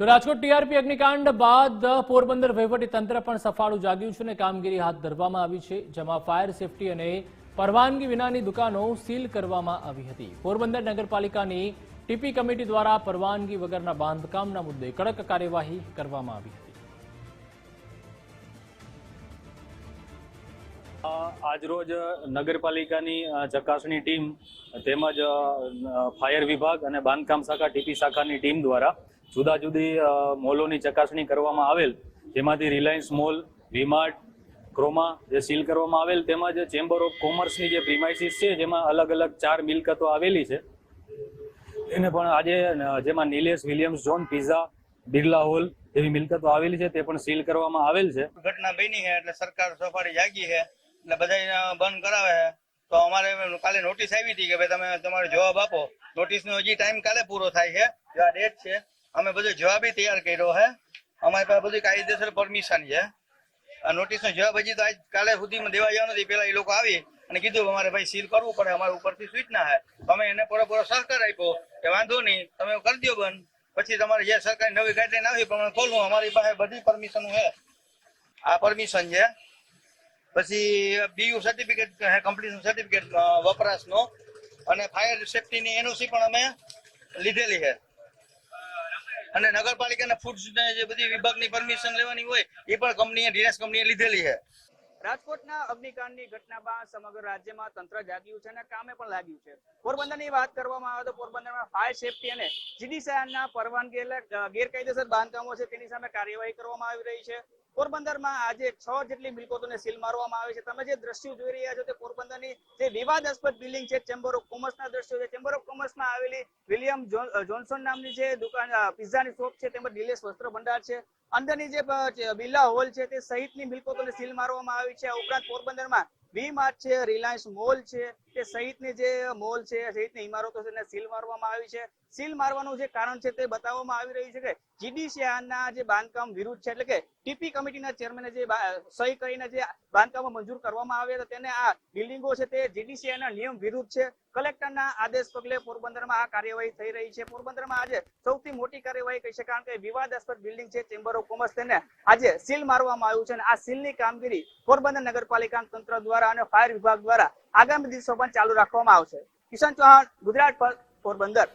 તો રાજકોટ ટીઆરપી અગ્નિકાંડ બાદ પોરબંદર વહીવટી તંત્ર પણ સફાળું જાગ્યું છે અને કામગીરી હાથ ધરવામાં આવી છે, જેમાં ફાયર સેફટી અને પરવાનગી વિનાની દુકાનો સીલ કરવામાં આવી હતી. પોરબંદર નગરપાલિકાની ટીપી કમિટી દ્વારા પરવાનગી વગરના બાંધકામના મુદ્દે કડક કાર્યવાહી કરવામાં આવી હતી. આજરોજ નગરપાલિકાની ચકાસણી ટીમ તેમજ ફાયર વિભાગ અને બાંધકામ શાખા, ટીપી શાખાની ટીમ દ્વારા જુદા જુદી મોલોની ચકાસણી કરવામાં આવેલ. જેમાંથી રિલાયન્સ મોલ વિમાર્ટ ક્રોમા જે સીલ કરવામાં આવેલ તેમજ ચેમ્બર ઓફ કોમર્સની જે પ્રિમાઇસીસ છે, જેમાં અલગ અલગ ચાર મિલકતો આવેલી છે. એને પણ આજે જેમાં Nilesh Williams, John pizza, Birla hall જેવી મિલકતો આવેલી છે, તે પણ સીલ કરવામાં આવેલ છે. ઘટના બની છે, એટલે સરકાર સફાળી જાગી છે, એટલે બધા બંધ કરાવે છે. તો અમારે કાલે નોટિસ આવી હતી કે ભાઈ તમે તમારો જવાબ આપો. નોટિસ નો હજી ટાઈમ કાલે પૂરો થાય છે. જે આ ડેટ છે અમે બધો જવાબી તૈયાર કર્યો હે. અમારી પાસે બધું કાયદેસર પરમિશન છે. આ નોટિસ નો જવાબ હજી તો આજ કાલે સુધીમાં દેવા જવાનો નથી પેલા એ લોકો આવી અને કીધું અમારે ભાઈ સીલ કરવું પડે, અમારા ઉપરથી સૂચના ના હે. અમે એને પૂરેપૂરો સહકાર આપ્યો કે વાંધો નહીં, તમે કરી દો બંધ. પછી તમારે જે સરકારી નવી ગાઈડલાઈન આવી પ્રમાણે ખોલવું, અમારી પાસે બધી પરમિશન છે. આ પરમિશન છે. પછી બીયુ સર્ટિફિકેટ કમ્પ્લીશન સર્ટિફિકેટ વપરાશનો. અને ફાયર સેફટીની એનઓસી પણ અમે લીધેલી છે. અને નગરપાલિકાના ફૂડ જે બધી વિભાગની પરમિશન લેવાની હોય, એ પણ કંપનીએ ડીએસ કંપનીએ લીધેલી છે. રાજકોટના અગ્નિકાંડની ઘટના બાદ સમગ્ર રાજ્યમાં તંત્ર જાગ્યું છે અને કામે પણ લાગ્યું છે. પોરબંદરની વાત કરવામાં આવે તો પોરબંદરમાં ફાયર સેફટી અને જીડીસીઆરના પરવાનગી એટલે ગેરકાયદેસર બાંધકામો છે, તેની સામે કાર્યવાહી કરવામાં આવી રહી છે. પોરબંદરમાં આજે છ જેટલી મિલકતોને સીલ મારવામાં આવી છે. તમે જે દ્રશ્યો જોઈ રહ્યા છો તે પોરબંદરની જે વિવાદાસ્પદ બિલ્ડિંગ છે ચેમ્બર ઓફ કોમર્સના દ્રશ્યો છે. ચેમ્બર ઓફ કોમર્સમાં આવેલી વિલિયમ જોન્સન નામની જે દુકાન પિઝાની શોપ છે તેમજ ડિલેસ વસ્ત્ર ભંડાર છે. અંદરની જે બિરલા હોલ છે, તે સહિતની મિલકતોને સીલ મારવામાં આવી છે. ઉપરાંત પોરબંદરમાં વી માર્ટ છે રિલાયન્સ મોલ છે તે સહિતની જે મોલ છે, સહિતની ઇમારતો છે સીલ મારવામાં આવી છે. સીલ મારવાનું જે કારણ છે તે બતાવવામાં આવી રહ્યું છે કે જીડીસીઆરના જે બાંધકામ વિરુદ્ધ છે, એટલે કે ટીપી કમિટીના ચેરમેને જે સહી કરીને જે બાંધકામો મંજૂર કરવામાં આવ્યા હતા, તેને આ બિલ્ડિંગો છે તે જીડીસીઆના નિયમ વિરુદ્ધ છે. કલેક્ટરના આદેશ પગલે પોરબંદરમાં આ કાર્યવાહી થઈ રહી છે. પોરબંદરમાં આજે સૌથી મોટી કાર્યવાહી કહી શકાય, કારણ કે વિવાદાસ્પદ બિલ્ડિંગ છે, ચેમ્બર ઓફ કોમર્સ, તેને આજે સીલ મારવામાં આવ્યું છે અને આ સીલની કામગીરી પોરબંદર નગરપાલિકા તંત્ર દ્વારા અને ફાયર વિભાગ દ્વારા આગામી દિવસો પણ ચાલુ રાખવામાં આવશે. કિશન ચૌહાણ ગુજરાત પર પોરબંદર.